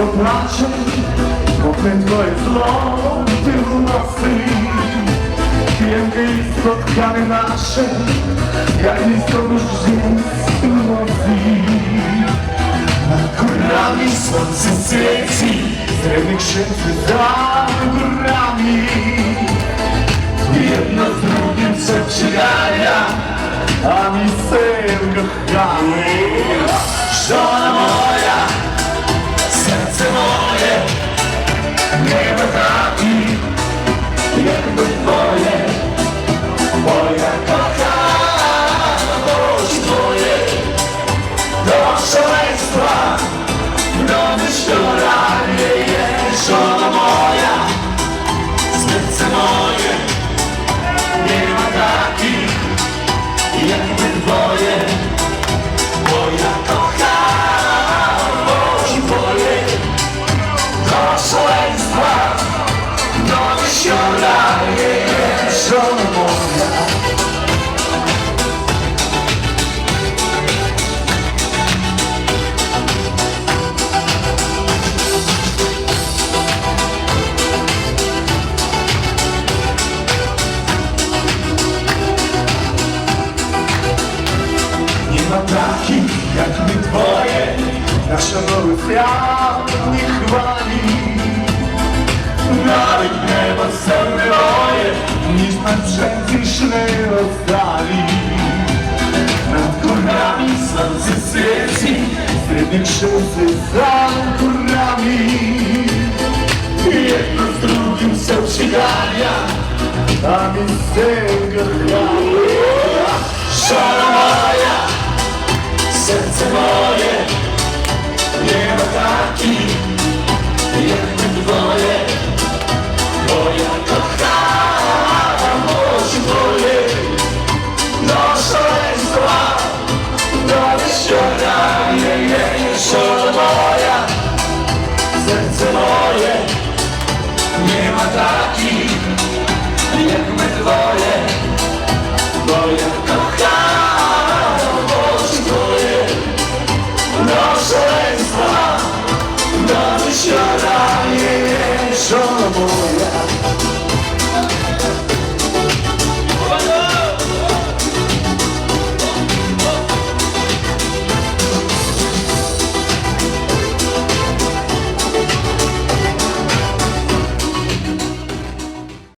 поплачем, кожне твоє слово ти вноси, п'янки і споткани наше, як місто душі носи. Akurat słońce świeci, drewny krzyczy za górami. Jedno z drugim przecieraja, a mi syn kochany. Żona szaleństwa Doniesiona no jest żona moja Nie ma takich jak my dwoje Nasze nowy świat nie chwali навіть небо замирає, ніж адже пішли роздалі. Над горами сонце світі, серед шузи за горами. Jedno z drugim się przygania, a mi sęga grała. козаки, як ми двоє.